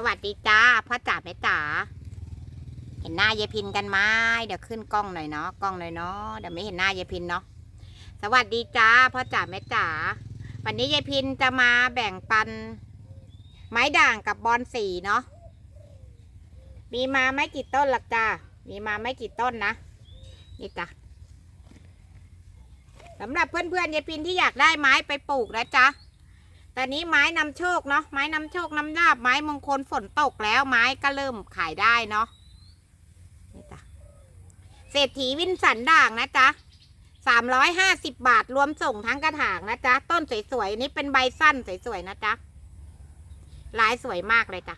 สวัสดีจ้าพ่อจ๋าแม่จ๋าเห็นหน้ายายพินกันไหมเดี๋ยวขึ้นกล้องหน่อยเนาะกล้องหน่อยเนาะเดี๋ยวไม่เห็นหน้ายายพินเนาะสวัสดีจ้าพ่อจ๋าแม่จ๋าวันนี้ยายพินจะมาแบ่งปัน ไม้ด่างกับบอลสีเนาะมีมาไม่กี่ต้นหรอกจ้ามีมาไม่กี่ต้นนะนี่จ้ะสำหรับเพื่อนๆยายพินที่อยากได้ไม้ไปปลูกนะจ๊ะ แตอนนี้ไม้นำโชคเนาะไม้นำโชคนำลาบไม้มงคลฝนตกแล้วไม้ก็เริ่มขายได้เนาะนี่จ้ะเศรษฐีวินสันด่างนะจ๊ะสามร้อยห้าสิบบาทรวมส่งทั้งกระถางนะจ๊ะต้นสวยๆนี่เป็นใบสั้นสวยๆนะจ๊ะลายสวยมากเลยจ้ะ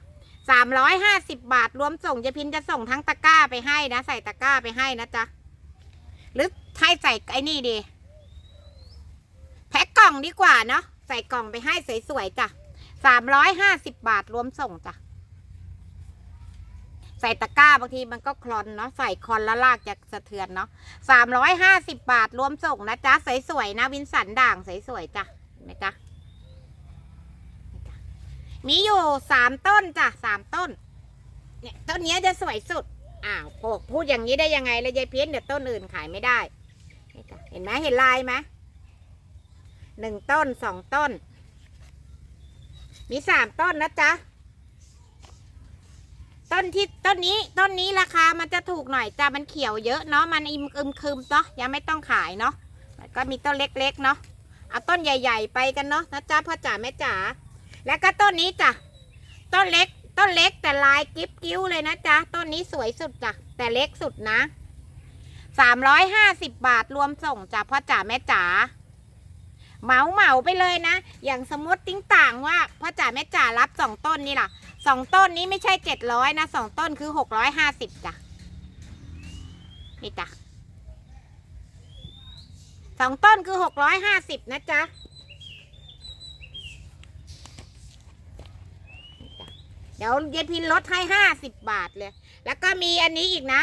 สามร้อยห้าสิบบาทรวมส่งจะพินจะส่งทั้งตะกร้าไปให้นะใส่ตะกร้าไปให้นะจ๊ะหรือให้ใส่ไอ้นี่ดี แพ็คกล่องดีกว่าเนาะ ใส่กล่องไปให้สวยๆจ้ะสามร้อยห้าสิบบาทรวมส่งจ้ะ ใส่ตะกร้าบางทีมันก็คลอนเนาะใส่คอนแล้วลากจะสะเทือนเนาะสามร้อยห้าสิบบาทรวมส่งนะจ๊ะสวยๆนะ วินสันด่างสวยๆจ้ะเห็นไหมจ๊ะนี่จ้ะมีอยู่สามต้นจ้ะสามต้น เนี่ยต้นนี้จะสวยสุด อ้าวโปกพูดอย่างนี้ได้ยังไงเลยยายเพี้ยนเดี๋ยวต้นอื่นขายไม่ได้ เห็นไหมเห็นลายไหม หนึ่งต้นสองต้น มีสามต้นนะจ๊ะ ต้นที่ต้นนี้ต้นนี้ราคามันจะถูกหน่อยจ้ะมันเขียวเยอะเนาะมันอิมอึมคึมเนาะยังไม่ต้องขายเนาะก็มีต้นเล็กๆเนาะเอาต้นใหญ่ ๆ ไปกันเนาะนะจ๊ะพ่อจ๋าแม่จ๋าแล้วก็ต้นนี้จ้ะต้นเล็กต้นเล็กแต่ลายกิ๊บกิ้วเลยนะจ๊ะต้นนี้สวยสุดจ้ะแต่เล็กสุดนะสามร้อยห้าสิบบาทรวมส่งจ้ะพ่อจ๋าแม่จ๋า เหมาเหมาไปเลยนะ อย่างสมมติติ้งต่างว่าพ่อจ๋าแม่จ๋ารับสองต้นนี่ล่ะสองต้นนี้ไม่ใช่เจ็ดร้อยนะสองต้นคือหกร้อยห้าสิบจ้ะนี่จ้ะสองต้นคือหกร้อยห้าสิบนะจ๊ะนี่จ้ะเดี๋ยวยายพินลดให้ห้าสิบบาทเลย แล้วก็มีอันนี้อีกนะ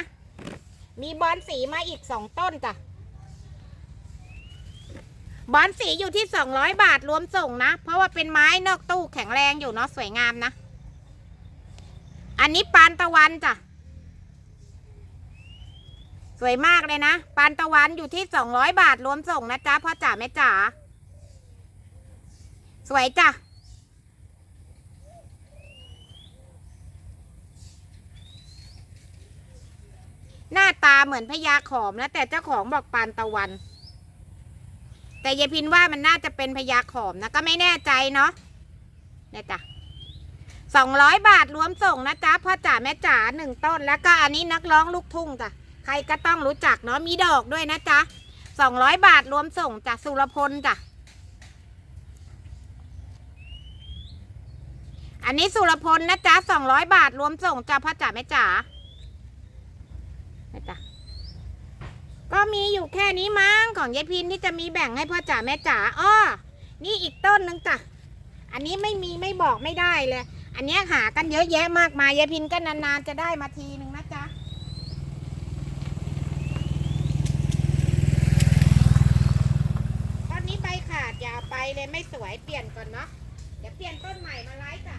มีบอลสีมาอีกสองต้นจ้ะ บอนสีอยู่ที่สองร้อยบาทรวมส่งนะ เพราะว่าเป็นไม้นอกตู้แข็งแรงอยู่เนาะสวยงามนะ อันนี้ปานตะวันจ้ะ สวยมากเลยนะ ปานตะวันอยู่ที่สองร้อยบาทรวมส่งนะจ๊ะพ่อจ๋าแม่จ๋าสวยจ้ะหน้าตาเหมือนพญาขอมนะแต่เจ้าของบอกปานตะวัน แต่ยายพินว่ามันน่าจะเป็นพญาขอมนะก็ไม่แน่ใจเนาะเนี่ยจ้ะสองร้อยบาทรวมส่งนะจ๊ะพ่อจ๋าแม่จ๋าหนึ่งต้น แล้วก็อันนี้นักร้องลูกทุ่งจ้ะใครก็ต้องรู้จักเนาะมีดอกด้วยนะจ๊ะสองร้อยบาทรวมส่งจ้ะสุรพลจ้ะอันนี้สุรพลนะจ๊ะสองร้อยบาทรวมส่งจ้ะพ่อจ๋าแม่จ๋าเนี่จ้ะ ก็มีอยู่แค่นี้มั้งของยายพินที่จะมีแบ่งให้พ่อจ๋าแม่จ๋าอ้อนี่อีกต้นหนึงจ้ะ อันนี้ไม่มีไม่บอกไม่ได้เลย อันนี้หากันเยอะแยะมากมายยายพินก็นานๆจะได้มาทีหนึ่งนะจ๊ะตอนนี้ใบขาดอย่าไปเลยไม่สวยเปลี่ยนก่อนเนาะ เดี๋ยวเปลี่ยนต้นใหม่มาไลฟ์จ้ะ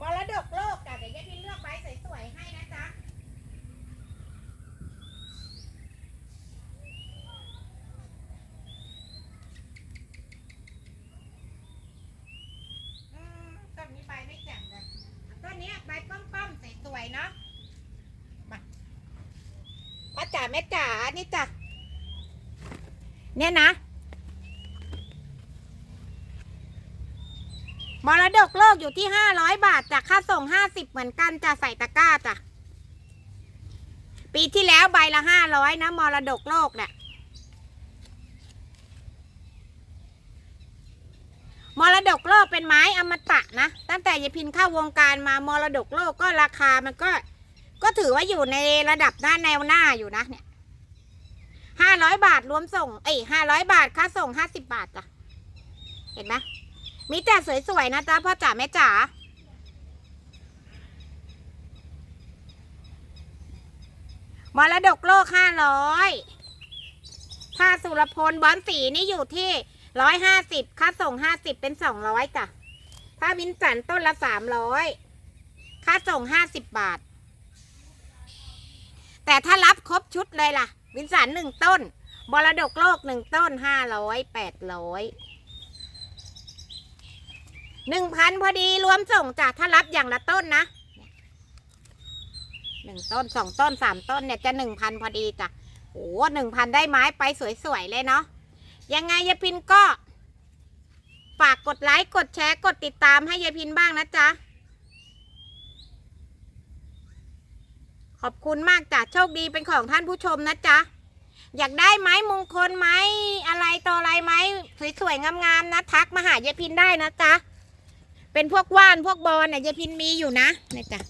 มรดกโลกจ้ะเดี๋ยวยายพินเลือกใบสวยๆให้นะจ๊ะ อืมต้นนี้ใบไม่แจ่มเลยต้นเนี้ยใบป้อมๆสวยๆเนาะมาป้าจ๋าแม่จ๋านี่จ้ะเนี่ยนะ มรดกโลกอยู่ที่ห้าร้อยบาทจากค่าส่งห้าสิบเหมือนกันจะใส่ตะกร้าจ้ะ ปีที่แล้วใบละห้าร้อยนะ มรดกโลกเนี่ยมรดกโลกเป็นไม้อมตะนะ ตั้งแต่ยายพินเข้าวงการมามรดกโลกก็ราคามันก็ ก็ถือว่าอยู่ในระดับหน้าแนวหน้าอยู่นะเนี่ย ห้าร้อยบาทรวมส่ง เอ้ยห้าร้อยบาทค่าส่งห้าสิบบาทจ้ะ เห็นไหมมีแต่สวยๆนะจ๊ะพ่อจ๋าแม่จ๋ามรดกโลกห้าร้อยค่าสุรพลบอนสีนี่อยู่ที่ร้อยห้าสิบค่าส่งห้าสิบเป็นสองร้อยจ้ะค่าวินสันต้นละสามร้อยค่าส่งห้าสิบบาท แต่ถ้ารับครบชุดเลยล่ะ วินสันหนึ่งต้นบรดกโลกหนึ่งต้นห้าร้อยแปดร้อยหนึ่งพันพอดีรวมส่งจ้ะถ้ารับอย่างละต้นนะหนึ่งต้นสองต้นสามต้นเนี่ยจะหนึ่งพันพอดีจ้ะโอ้หนึ่งพันได้ไม้ไปสวยๆเลยเนาะยังไงยายพินก็ ฝากกดไลค์กดแชร์กดติดตามให้ยายพินบ้างนะจ๊ะ ขอบคุณมากจ้ะโชคดีเป็นของท่านผู้ชมนะจ๊ะ อยากได้ไม้มงคลไม้อะไรต่ออะไรไม้สวยๆงามๆนะทักมาหายายพินได้นะจ๊ะ เป็นพวกว่านพวกบอลเนี่ยยายพินมีอยู่นะเนี่ยจ้ะ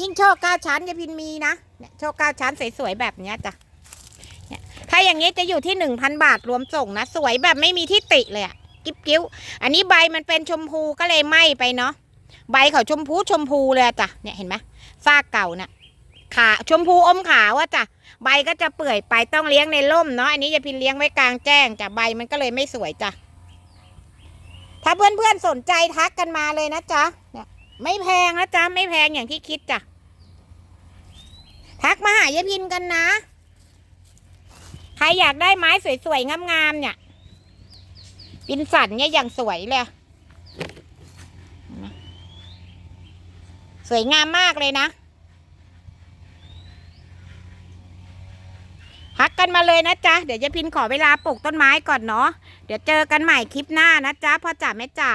ยิ่งโชคเก้าชั้นยายพินมีนะเนี่ยโชคเก้าชั้นสวยๆแบบเนี้ยจ้ะเนี่ยถ้าอย่างนี้จะอยู่ที่หนึ่งพันบาทรวมส่งนะ สวยแบบไม่มีที่ติเลยอะกิ๊บกิ้ว อันนี้ใบมันเป็นชมพูก็เลยไหม้ไปเนาะใบเขาชมพูชมพูเลยจ้ะเนี่ยเห็นไหมซากเก่าเนี่ย ขาชมพูอมขาวอะจ้ะใบก็จะเปื่อยไปต้องเลี้ยงในร่มเนาะอันนี้ยาพินเลี้ยงไว้กลางแจ้งจ้ะใบมันก็เลยไม่สวยจ้ะถ้าเพื่อนๆสนใจทักกันมาเลยนะจ๊ะเนี่ยไม่แพงนะจ๊ะไม่แพงอย่างที่คิดจ้ะทักมาหายายพินกันนะ ใครอยากได้ไม้สวยๆงามๆเนี่ยปินสันเนี่ยอย่างสวยเลยสวยงามมากเลยนะ พักกันมาเลยนะจ๊ะ เดี๋ยวยายพินขอเวลาปลูกต้นไม้ก่อนเนาะ เดี๋ยวเจอกันใหม่คลิปหน้านะจ๊ะพ่อจ๋าแม่จ๋า